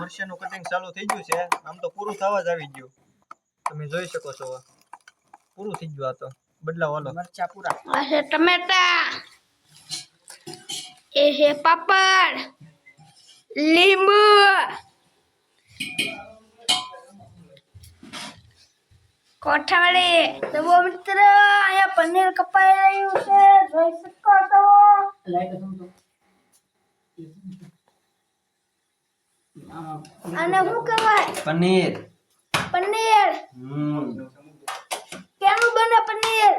મરચાંનું cutting ચાલુ થઈ ગયું છે. આમ તો પૂરું થવા જ આવી ગયું. તમે જોઈ શકો છો. પૂરું થઈ ગયું આ તો. બદલાવ હાલો. મરચા પૂરા. આ છે ટમેટા એ છે પાપડ લીંબુ કોઠાવડી તો બહુ મિત્ર અહીંયા પનીર કપાઈ રહ્યું છે. જોઈ શકો છો. અને શું કહેવાય? પનીર. પનીર. કેનું બને પનીર.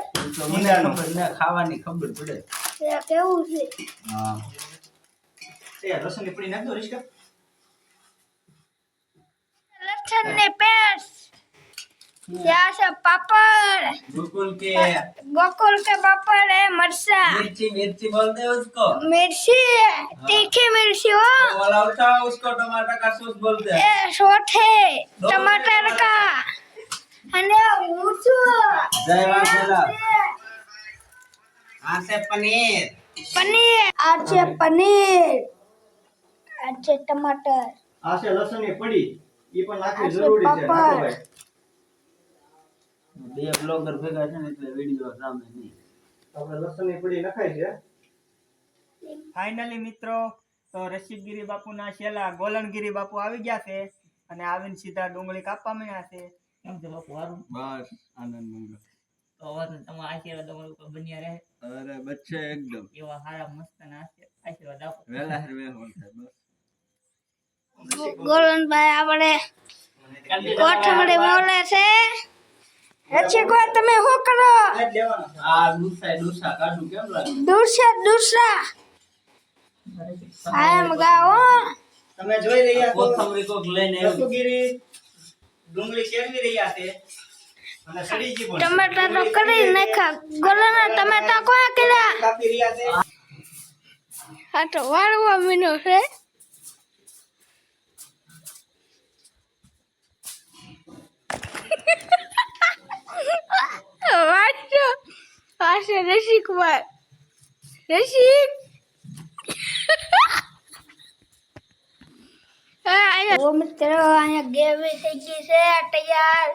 ખાવાની ખબર પડે. કેવું છે? હા. એ પડી નાખ દો રિશ્કા. લસણ ને પેસ્ટ ત્યાં છે પાપડ બિલકુલ કે ગોકુલ के पापड़ है मरचा मिर्ची मिर्ची बोलते हैं उसको मिर्ची तीखी मिर्ची हो वाला उठा उसको टमाटर का सूस बोलते हैं ए सोठे टमाटर का અને ઊંચું जय वाघेला આ છે પનીર પનીર આ છે પનીર આ છે ટમાટર આ છે લસણની પડી ઈ પણ નાખવી આ છે જરૂરી છે પાપડ. નાખો ભાઈ. બે બ્લોગર ભેગા છે ને એટલે વીડિયો સામે નહીં. આપણે લસણની પડી નખાય છે. ફાઇનલી મિત્રો તો રસિકગીરી બાપુના છેલ્લા ગોલણગીરી બાપુ આવી ગયા છે અને આવીને સીધા ડુંગળી કાપવા માંડ્યા છે. કેમ છે બાપુ? સારું? બસ આનંદ મંગળ. ને તમારા આશીર્વાદ અમારા ઉપર બન્યા રહે. અરે બચ્ચે એકદમ. એવા સારા મસ્ત ના આશીર્વાદ આપો વેલા હર વેલ થાય બસ. ગોલનભાઈ આપણે કોઠમડી મોલે છે. પછી કોઈ તમે શું કરો? આ ડુસા ડુસા કાઢું કેમ લાગે? દૂસરા દૂસરા આમ ગાઓ તમે જોઈ રહ્યા છો? કોથમરી કોક લઈને રસુગીરી ડુંગળી શેરવી રહ્યા છે. અને સડીજી પણ ટમેટા તો કરી નાખ્યા. ગોલાના ટમેટા કોણ કર્યા? કાપી રહ્યા છે. આ તો વાળવા મીનો છે. પાસે રસિક ઓ મિત્રો અહીંયા ગેવી થઈ ગઈ છે તૈયાર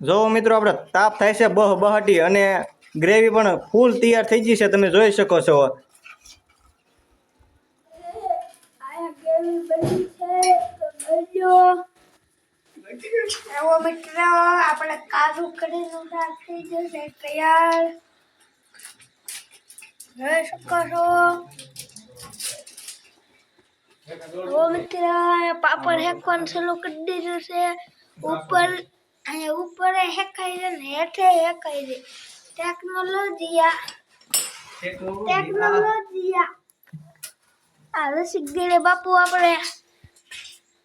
જો મિત્રો આપણે તાપ થાય છે બહ બહાટી અને ગ્રેવી પણ ફૂલ તૈયાર થઈ ગઈ છે તમે જોઈ શકો છો આયા કેવી બની છે તો જોજો એવો મિત્રો આપણે કાજુ કરીનું શાક થઈ જશે તૈયાર. જોઈ શકો છો. મિત્ર પાપડ હેકવાનું ચાલુ કરી દીધું છે. ઉપર અહીંયા ઉપર હેકાઈ દે ને હેઠે હેકાઈ દે ટેકનોલોજીયા ટેકનોલોજીયા આ. રસિક ગીરે બાપુ આપણે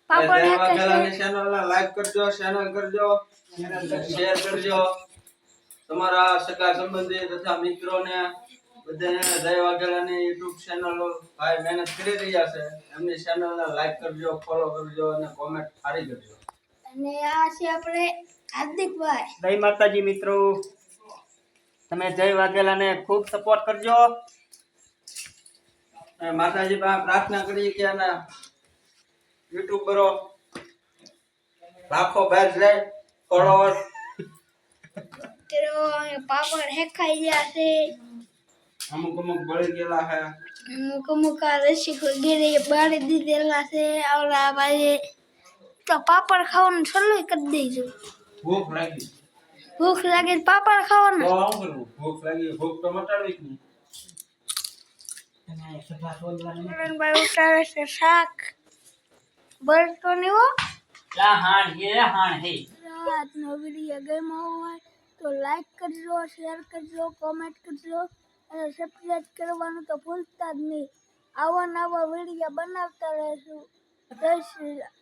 પાપડ વાઘેલાની ચેનલને લાઈક કરજો ચેનલ કરજો શેર કરજો. તમારા સગા સંબંધી તથા મિત્રોને બધાને જય વાઘેલાની યુટ્યુબ ચેનલ ભાઈ મહેનત કરી રહ્યા છે. એમની ચેનલને લાઈક કરજો ફોલો કરજો અને કોમેન્ટ સારી કરજો. અને આ છે આપણે હાર્દિકભાઈ જય માતાજી મિત્રો. તમે જય વાઘેલાને ખૂબ સપોર્ટ કરજો. માતાજી પ્રાર્થના કરી કે એના યુટ્યુબરો લાખો બેચ લે ફોલોવર અહીંયા પાપડ હેકાઈ ગયા છે. અમુક અમુક બળી ગયેલા છે. અમુક અમુક આ રસિક ગીરે બાળી દીધેલા છે. આવડા ભાઈ તો પાપડ ખાવાનું ચાલુ કરી દેજો. ભૂખ લાગી. ભૂખ લાગે પાપડ ખાવાના. ભૂખ લાગી ભૂખ તો મટાડવી જ નહીં. ભાઈ ઉતારે છે શાક. બળતો નહીં હો. લા હાણ હે હાણ હે. આજનો વીડિયો ગમ્યો હોય તો લાઈક કરજો શેર કરજો કોમેન્ટ કરજો અને સબસ્ક્રાઇબ કરવાનું તો ભૂલતા જ નહીં. આવા નવા વીડિયો બનાવતા રહેશું. જય શ્રી રામ.